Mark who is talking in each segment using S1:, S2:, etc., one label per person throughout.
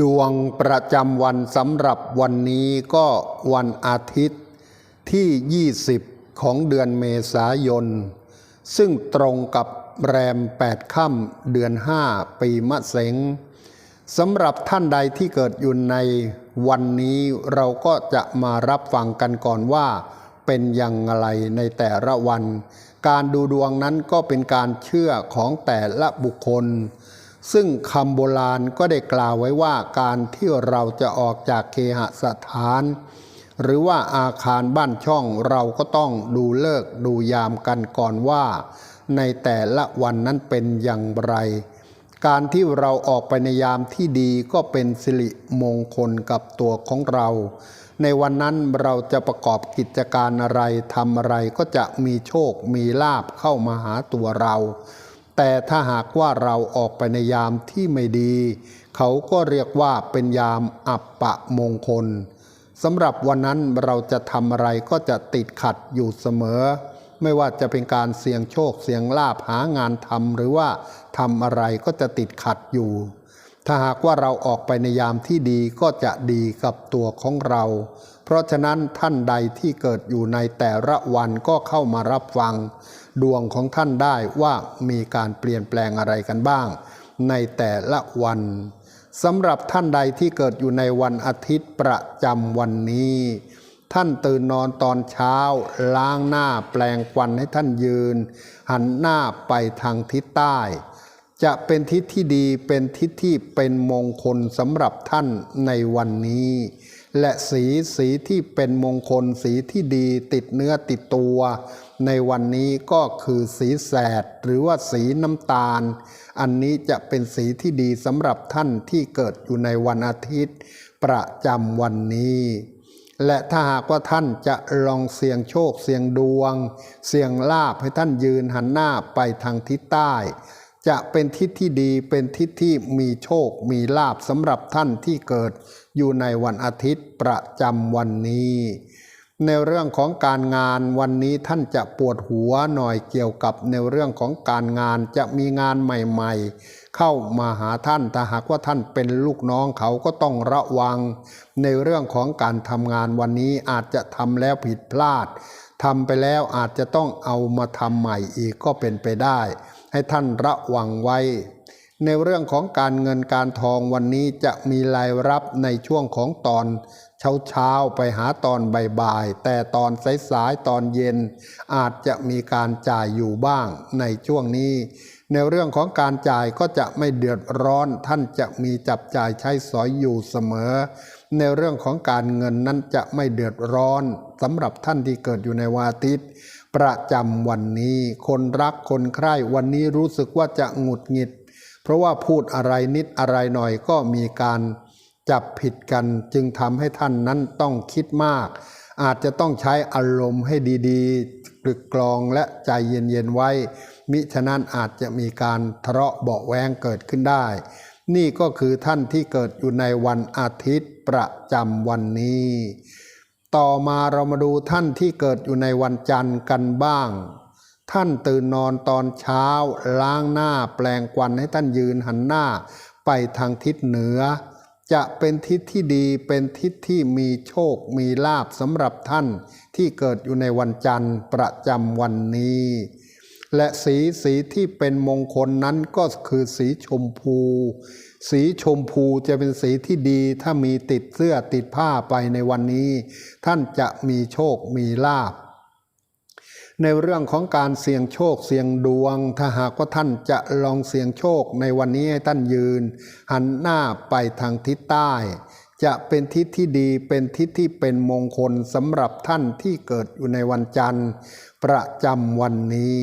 S1: ดวงประจำวันสำหรับวันนี้ก็วันอาทิตย์ที่ 20 ของเดือนเมษายน ซึ่งตรงกับแรม 8 ค่ำเดือน 5 ปีมะเสงสำหรับท่านใดที่เกิดอยู่ในวันนี้เราก็จะมารับฟังกันก่อนว่า เป็นอย่างไรในแต่ละวัน การดูดวงนั้นก็เป็นการเชื่อของแต่ละบุคคล ซึ่งคำโบราณก็ได้กล่าวไว้ว่าการที่เราจะออกจากเคหสถาน หรือว่าอาคารบ้านช่องเราก็ต้องดูเลิกดูยามกันก่อนว่า ในแต่ละวันนั้นเป็นอย่างไร การที่เราออกไปในยามที่ดีก็เป็นสิริมงคลกับตัวของเรา ในวันนั้นเราจะประกอบกิจการอะไรทำอะไรก็จะมีโชคมีลาบเข้ามาหาตัวเรา แต่ถ้าหากว่าเราออกไปในยามที่ไม่ดี เขาก็เรียกว่าเป็นยามอับปะมงคลสำหรับวันนั้นเราจะทำอะไรก็จะติดขัดอยู่เสมอ ไม่ว่าจะเป็นการเสี่ยงโชคเสี่ยงลาบหางานทำหรือว่าทำอะไรก็จะติดขัดอยู่ ถ้าหากว่าเราออกไปในยามที่ดีก็จะดีกับตัวของเรา เพราะฉะนั้นท่านใดที่เกิดอยู่ในแต่ละวันก็เข้ามารับฟัง ดวงของท่านได้ว่ามีการเปลี่ยนแปลงอะไรกันบ้าง ในแต่ละวันสำหรับท่านใดที่เกิดอยู่ในวันอาทิตย์ประจำวันนี้ ท่านตื่นนอนตอนเช้า ล้างหน้าแปลงควันให้ท่านยืน หันหน้าไปทางทิศใต้ จะเป็นทิศที่ดีเป็นทิศที่เป็นมงคลสำหรับท่านในวันนี้ และสีสีที่เป็นมงคลสีที่ดีติดเนื้อติดตัว ในวันนี้ก็คือสีแสดหรือว่าสีน้ำตาล อันนี้จะเป็นสีที่ดีสำหรับท่านที่เกิดอยู่ในวันอาทิตย์ ประจำวันนี้ และถ้าหากว่าท่านจะลองเสี่ยงโชคเสี่ยงดวง เสี่ยงลาบให้ท่านยืนหันหน้าไปทางทิศใต้จะเป็นทิศที่ดีเป็นทิศที่มีโชคมีลาบสำหรับท่านที่เกิด อยู่ในวันอาทิตย์ประจำวันนี้ ในเรื่องของการงานวันนี้ท่านจะปวดหัวหน่อยเกี่ยวกับในเรื่องของการงานจะมีงานใหม่ๆ เข้ามาหาท่านถ้าหากว่าท่านเป็นลูกน้องเขาก็ต้องระวัง ในเรื่องของการทำงานวันนี้อาจจะทำแล้วผิดพลาดทำไปแล้วอาจจะต้องเอามาทำใหม่อีกก็เป็นไปได้ ให้ท่านระวังไว้ ในเรื่องของการเงินการทองวันนี้จะมีรายรับในช่วงของตอนเช้าเช้าๆไปหาตอนบ่ายๆแต่ตอนสายๆตอนเย็น อาจจะมีการจ่ายอยู่บ้างในช่วงนี้ ในเรื่องของการจ่ายก็จะไม่เดือดร้อน ท่านจะมีจับจ่ายใช้สอยอยู่เสมอ ในเรื่องของการเงินนั้นจะไม่เดือดร้อนสำหรับท่านที่เกิดอยู่ในวันอาทิตย์ประจำวันนี้ คนรักคนใคร่วันนี้รู้สึกว่าจะหงุดหงิด เพราะว่าพูดอะไรนิดอะไรหน่อยก็มีการจับผิดกันจึงทำให้ท่านนั้นต้องคิดมาก อาจจะต้องใช้อารมณ์ให้ดีๆตรึกกลองและใจเย็นๆไว้ มิฉะนั้นอาจจะมีการทะเลาะเบาแวงเกิดขึ้นได้ นี่ก็คือท่านที่เกิดอยู่ในวันอาทิตย์ประจำวันนี้ ต่อมาเรามาดูท่านที่เกิดอยู่ในวันจันทร์กันบ้าง ท่านตื่นนอนตอนเช้า ล้างหน้าแปลงควันให้ท่านยืนหันหน้า ไปทางทิศเหนือ จะเป็นทิศที่ดีเป็นทิศที่มีโชคมีลาบสำหรับท่านที่เกิดอยู่ในวันจันทร์ประจำวันนี้ และสีสีที่เป็นมงคลนั้นก็คือสีชมพู สีชมพูจะเป็นสีที่ดีถ้ามีติดเสื้อติดผ้าไปในวันนี้ ท่านจะมีโชคมีลาบ ในเรื่องของการเสี่ยงโชคเสี่ยงดวง ถ้าหากว่าท่านจะลองเสี่ยงโชคในวันนี้ให้ท่านยืน หันหน้าไปทางทิศใต้ จะเป็นทิศที่ดีเป็นทิศที่เป็นมงคลสำหรับท่านที่เกิดอยู่ในวันจันทร์ ประจำวันนี้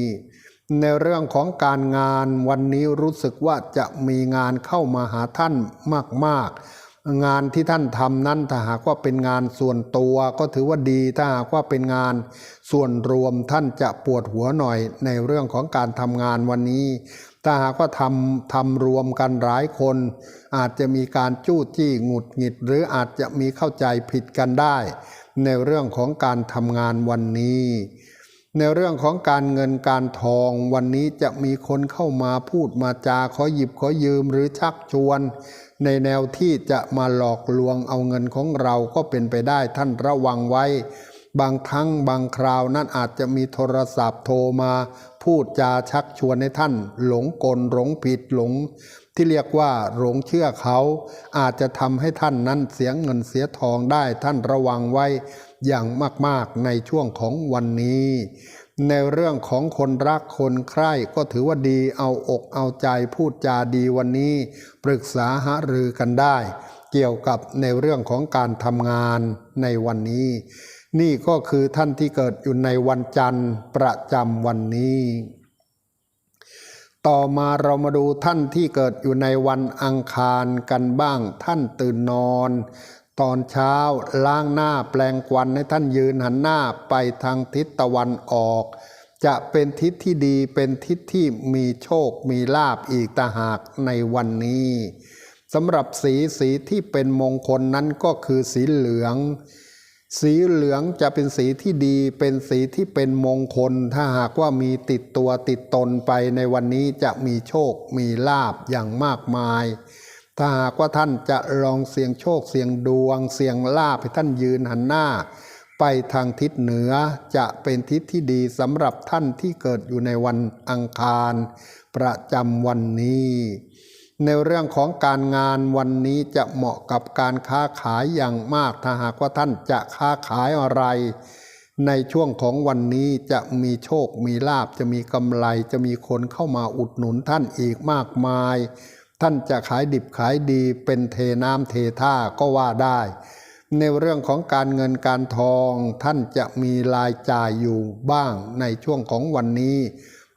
S1: ในเรื่องของการงานวันนี้รู้สึกว่าจะมีงานเข้ามาหาท่านมากๆ งานที่ท่านทำนั้นถ้าหากว่าเป็นงานส่วนตัวก็ถือว่าดีถ้าหากว่าเป็นงานส่วนรวมท่านจะปวดหัวหน่อยในเรื่องของการทำงานวันนี้ ถ้าหากว่าทำทำรวมกันหลายคน อาจจะมีการจู้จี้หงุดหงิด หรืออาจจะมีเข้าใจผิดกันได้ ในเรื่องของการทำงานวันนี้ ในเรื่องของการเงินการทองวันนี้จะมีคนเข้ามาพูดมาจาขอหยิบขอยืมหรือชักชวน ในแนวที่จะมาหลอกลวงเอาเงินของเราก็เป็นไปได้ท่านระวังไว้ บางครั้งบางคราวนั้นอาจจะมีโทรศัพท์โทรมา พูดจาชักชวนให้ท่าน หลงกลหลงผิดหลง ที่เรียกว่าหลงเชื่อเขา อาจจะทำให้ท่านนั้นเสียเงินเสียทองได้ท่านระวังไว้อย่างมากๆในช่วงของวันนี้ ในเรื่องของคนรักคนใคร่ก็ถือว่าดีเอาอกเอาใจพูดจาดีวันนี้ ปรึกษาหารือกันได้ เกี่ยวกับในเรื่องของการทำงานในวันนี้ นี่ก็คือท่านที่เกิดอยู่ในวันจันทร์ประจำวันนี้ ต่อมาเรามาดูท่านที่เกิดอยู่ในวันอังคารกันบ้าง ท่านตื่นนอน ตอนเช้าล้างหน้าแปลงควันให้ท่านยืนหันหน้าไปทางทิศตะวันออก จะเป็นทิศที่ดีเป็นทิศที่มีโชคมีลาบอีกตาหากในวันนี้สำหรับสีสีที่เป็นมงคลนั้นก็คือสีเหลือง สีเหลืองจะเป็นสีที่ดีเป็นสีที่เป็นมงคล ถ้าหากว่ามีติดตัวติดตนไปในวันนี้จะมีโชคมีลาบอย่างมากมาย ถ้าหากว่าท่านจะลองเสี่ยงโชคเสี่ยงดวง เสี่ยงลาบให้ท่านยืนหันหน้า ไปทางทิศเหนือจะเป็นทิศที่ดีสำหรับท่านที่เกิดอยู่ในวันอังคาร ประจำวันนี้ ในเรื่องของการงานวันนี้จะเหมาะกับการค้าขายอย่างมาก ถ้าหากว่าท่านจะค้าขายอะไร ในช่วงของวันนี้จะมีโชคมีลาบจะมีกำไรจะมีคนเข้ามาอุดหนุนท่านอีกมากมาย ท่านจะขายดิบขายดีเป็นเทน้ำเทท่าก็ว่าได้ ในเรื่องของการเงินการทองท่านจะมีรายจ่ายอยู่บ้างในช่วงของวันนี้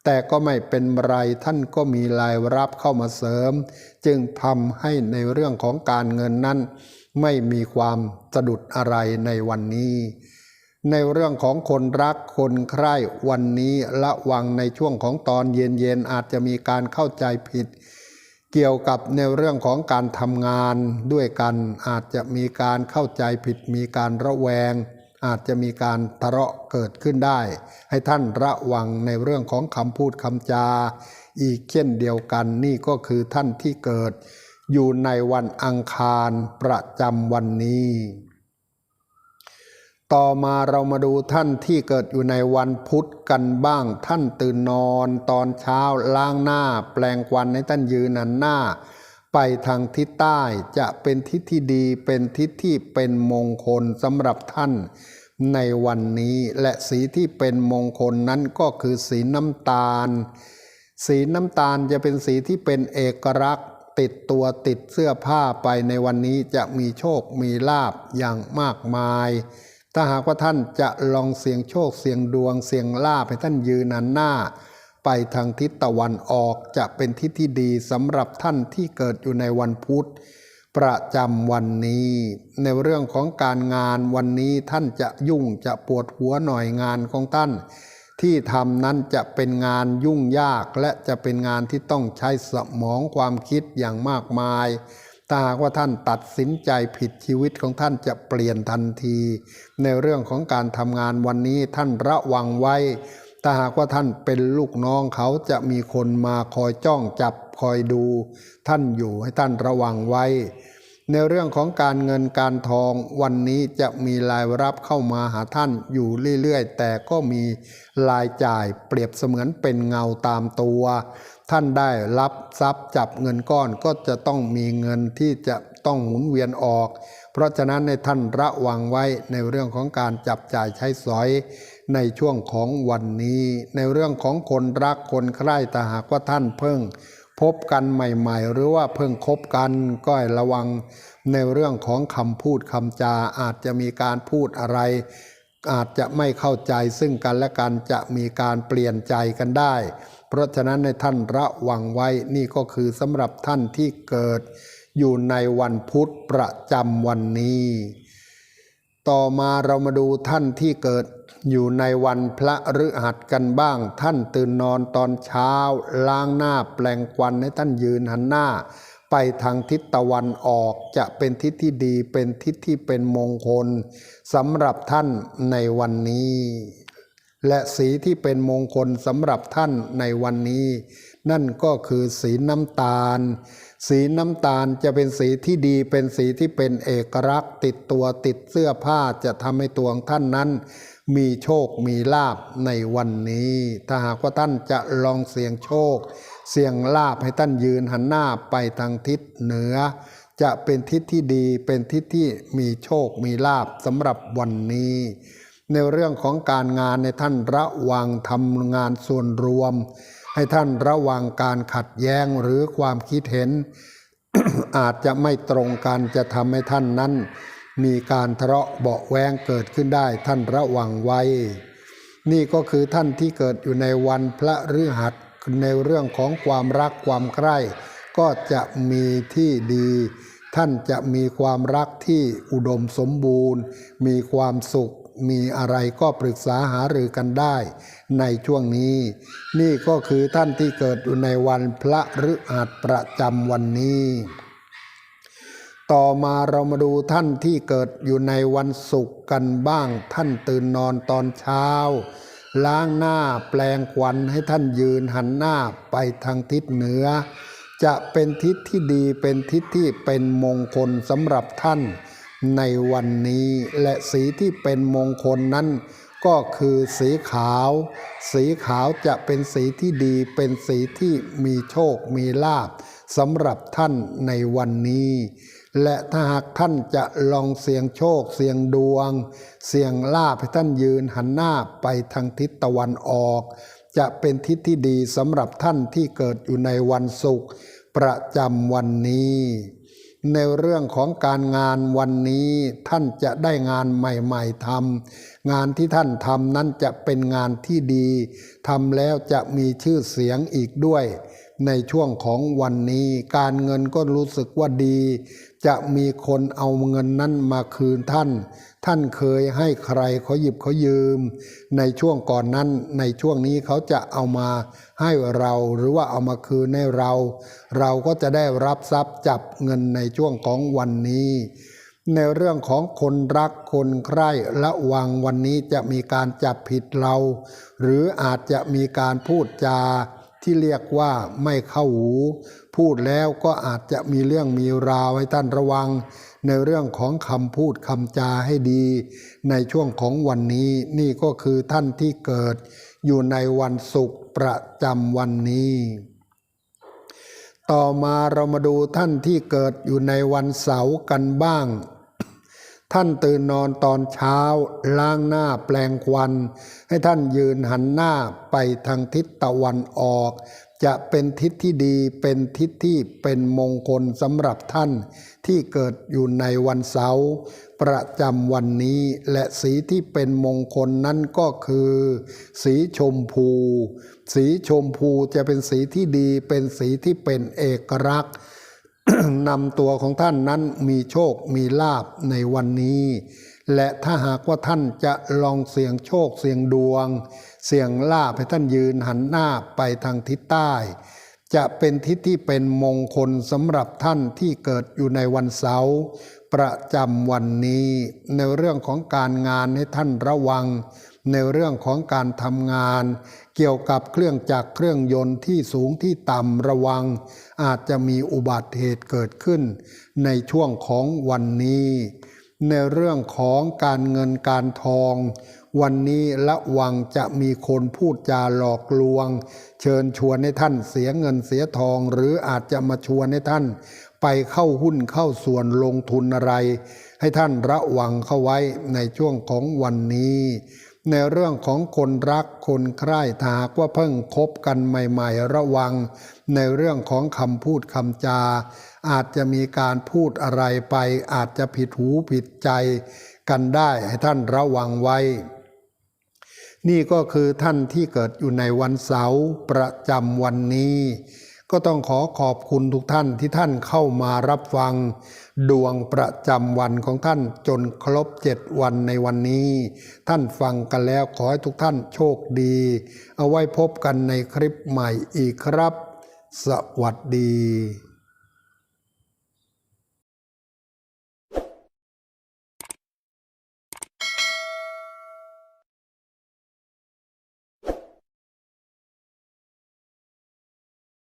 S1: แต่ก็ไม่เป็นไรท่านก็มีรายรับเข้ามาเสริม จึงทำให้ในเรื่องของการเงินนั้น ไม่มีความสะดุดอะไรในวันนี้ ในเรื่องของคนรักคนใคร่วันนี้ระวังในช่วงของตอนเย็นๆอาจจะมีการเข้าใจผิด เกี่ยวกับในเรื่องของการทำงานด้วยกันอาจจะมีการเข้าใจผิดมีการระแวง อาจจะมีการทะเลาะเกิดขึ้นได้ ให้ท่านระวังในเรื่องของคำพูดคำจา อีกเช่นเดียวกันนี่ก็คือท่านที่เกิด อยู่ในวันอังคารประจำวันนี้ ต่อมาเรามาดูท่านที่เกิดอยู่ในวันพุธกันบ้าง ท่านตื่นนอนตอนเช้าล้างหน้า แปลงควันให้ท่านยืนหันหน้า ไปทางทิศใต้จะเป็นทิศที่ดีเป็นทิศที่เป็นมงคลสำหรับท่านในวันนี้และสีที่เป็นมงคลนั้นก็คือสีน้ำตาล สีน้ำตาลจะเป็นสีที่เป็นเอกลักษณ์ ติดตัวติดเสื้อผ้าไปในวันนี้จะมีโชคมีลาบอย่างมากมาย ถ้าหากว่าท่านจะลองเสี่ยงโชคเสี่ยงดวงเสี่ยงลาบให้ท่านยืนหันหน้า ไปทางทิศตะวันออกจะเป็นทิศที่ดีสำหรับท่านที่เกิดอยู่ในวันพุธประจำวันนี้ ในเรื่องของการงานวันนี้ท่านจะยุ่งจะปวดหัวหน่อยงานของท่าน ที่ทำนั้นจะเป็นงานยุ่งยากและจะเป็นงานที่ต้องใช้สมองความคิดอย่างมากมาย ถ้าหากว่าท่านตัดสินใจผิดชีวิตของท่านจะเปลี่ยนทันที ในเรื่องของการทำงานวันนี้ท่านระวังไว้ถ้าหากว่าท่านเป็นลูกน้องเขาจะมีคนมาคอยจ้องจับคอยดู ท่านอยู่ให้ท่านระวังไว้ ในเรื่องของการเงินการทองวันนี้จะมีรายรับเข้ามาหาท่านอยู่เรื่อยๆ แต่ก็มีรายจ่ายเปรียบเสมือนเป็นเงาตามตัว ท่านได้รับทรัพย์จับเงินก้อนก็จะต้องมีเงินที่จะต้องหมุนเวียนออก เพราะฉะนั้นในท่านระวังไว้ในเรื่องของการจับจ่ายใช้สอยในช่วงของวันนี้ ในเรื่องของคนรักคนใคร่แต่หากว่าท่านเพิ่ง พบกันใหม่ๆ หรือว่าเพิ่งคบกันก็ให้ระวังในเรื่องของคำพูดคำจาอาจจะมีการพูดอะไร อาจจะไม่เข้าใจซึ่งกันและกันจะมีการเปลี่ยนใจกันได้ เพราะฉะนั้นในท่านระวังไว้นี่ก็คือสำหรับท่านที่เกิด อยู่ในวันพุธประจำวันนี้ ต่อมาเรามาดูท่านที่เกิด อยู่ในวันพระฤหัสกันบ้าง ท่านตื่นนอนตอนเช้า ล้างหน้าแปลงควันให้ท่านยืนหันหน้า ไปทางทิศตะวันออกจะเป็นทิศที่ดีเป็นทิศที่เป็นมงคลสำหรับท่านในวันนี้ และสีที่เป็นมงคลสำหรับท่านในวันนี้ นั่นก็คือสีน้ำตาล สีน้ำตาลจะเป็นสีที่ดีเป็นสีที่เป็นเอกลักษณ์ ติดตัวติดเสื้อผ้าจะทำให้ตัวของท่านนั้น มีโชคมีลาบในวันนี้ ถ้าหากว่าท่านจะลองเสี่ยงโชค เสี่ยงลาบให้ท่านยืนหันหน้าไปทางทิศเหนือ จะเป็นทิศที่ดีเป็นทิศที่มีโชคมีลาบสำหรับวันนี้ ในเรื่องของการงานในท่านระวังทำงานส่วนรวม ให้ท่านระวังการขัดแย้งหรือความคิดเห็น อาจจะไม่ตรงกันจะทำให้ท่านนั้น มีการทะเลาะเบาแวงเกิดขึ้นได้ท่านระวังไว้ นี่ก็คือท่านที่เกิดอยู่ในวันพระฤหัสในเรื่องของความรักความใคร่ก็จะมีที่ดี ท่านจะมีความรักที่อุดมสมบูรณ์ มีความสุข มีอะไรก็ปรึกษาหารือกันได้ ในช่วงนี้ นี่ก็คือท่านที่เกิดอยู่ในวันพระฤหัสประจำวันนี้ ต่อมาเรามาดูท่านที่เกิดอยู่ในวันศุกร์กันบ้าง ท่านตื่นนอนตอนเช้า ล้างหน้าแปลงควันให้ท่านยืนหันหน้าไปทางทิศเหนือ จะเป็นทิศที่ดีเป็นทิศที่เป็นมงคลสำหรับท่านในวันนี้และสีที่เป็นมงคลนั้น ก็คือสีขาว สีขาวจะเป็นสีที่ดีเป็นสีที่มีโชคมีลาภสำหรับท่านในวันนี้ และถ้าหากท่านจะลองเสี่ยงโชค เสี่ยงดวง เสี่ยงลาภให้ท่านยืนหันหน้าไปทางทิศตะวันออก จะเป็นทิศที่ดีสำหรับท่านที่เกิดอยู่ในวันศุกร์ประจำวันนี้ ในเรื่องของการงานวันนี้ท่านจะได้งานใหม่ๆทำงานที่ท่านทำนั้นจะเป็นงานที่ดีทำแล้วจะมีชื่อเสียงอีกด้วย ในช่วงของวันนี้ การเงินก็รู้สึกว่าดี จะมีคนเอาเงินนั้นมาคืนท่าน ท่านเคยให้ใครเขาหยิบเขายืม ในช่วงก่อนนั้นในช่วงนี้เขาจะเอามาให้เราหรือว่าเอามาคืนให้เรา เราก็จะได้รับทรัพย์จับเงินในช่วงของวันนี้ ในเรื่องของคนรักคนใคร่ระวังวันนี้จะมีการจับผิดเรา หรืออาจจะมีการพูดจา ที่เรียกว่าไม่เข้าหู พูดแล้วก็อาจจะมีเรื่องมีราวให้ท่านระวัง ในเรื่องของคำพูดคำจาให้ดี ในช่วงของวันนี้นี่ก็คือท่านที่เกิด อยู่ในวันศุกร์ประจำวันนี้ ต่อมาเรามาดูท่านที่เกิดอยู่ในวันเสาร์กันบ้าง ท่านตื่นนอนตอนเช้า ล้างหน้าแปลงควัน ให้ท่านยืนหันหน้าไปทางทิศตะวันออก จะเป็นทิศที่ดีเป็นทิศที่เป็นมงคลสำหรับท่านที่เกิดอยู่ในวันเสาร์ประจำวันนี้และสีที่เป็นมงคลนั้นก็คือ สีชมพู สีชมพูจะเป็นสีที่ดีเป็นสีที่เป็นเอกลักษณ์ นำตัวของท่านนั้นมีโชคมีลาบในวันนี้ และถ้าหากว่าท่านจะลองเสี่ยงโชคเสี่ยงดวง เสี่ยงลาบให้ท่านยืนหันหน้าไปทางทิศใต้ จะเป็นทิศที่เป็นมงคลสำหรับท่านที่เกิดอยู่ในวันเสาร์ ประจำวันนี้ ในเรื่องของการงานให้ท่านระวัง ในเรื่องของการทำงาน เกี่ยวกับเครื่องจักรเครื่องยนต์ที่สูงที่ต่ำระวัง อาจจะมีอุบัติเหตุเกิดขึ้น ในช่วงของวันนี้ ในเรื่องของการเงินการทอง วันนี้ระวังจะมีคนพูดจาหลอกลวง เชิญชวนให้ท่านเสียเงินเสียทอง หรืออาจจะมาชวนให้ท่าน ไปเข้าหุ้นเข้าส่วนลงทุนอะไร ให้ท่านระวังเข้าไว้ในช่วงของวันนี้ ในเรื่องของคนรักคนใคร่ถ้าหากว่าเพิ่งคบกันใหม่ๆ ระวัง ในเรื่องของคำพูดคำจา อาจจะมีการพูดอะไรไป อาจจะผิดหูผิดใจกันได้ให้ท่านระวังไว้ นี่ก็คือท่านที่เกิดอยู่ในวันเสาร์ประจำวันนี้ ก็ต้องขอขอบคุณทุกท่านที่ท่านเข้ามารับฟัง ดวงประจำวันของท่านจนครบเจ็ดวันในวันนี้ ท่านฟังกันแล้วขอให้ทุกท่านโชคดี เอาไว้พบกันในคลิปใหม่อีกครับ สวัสดี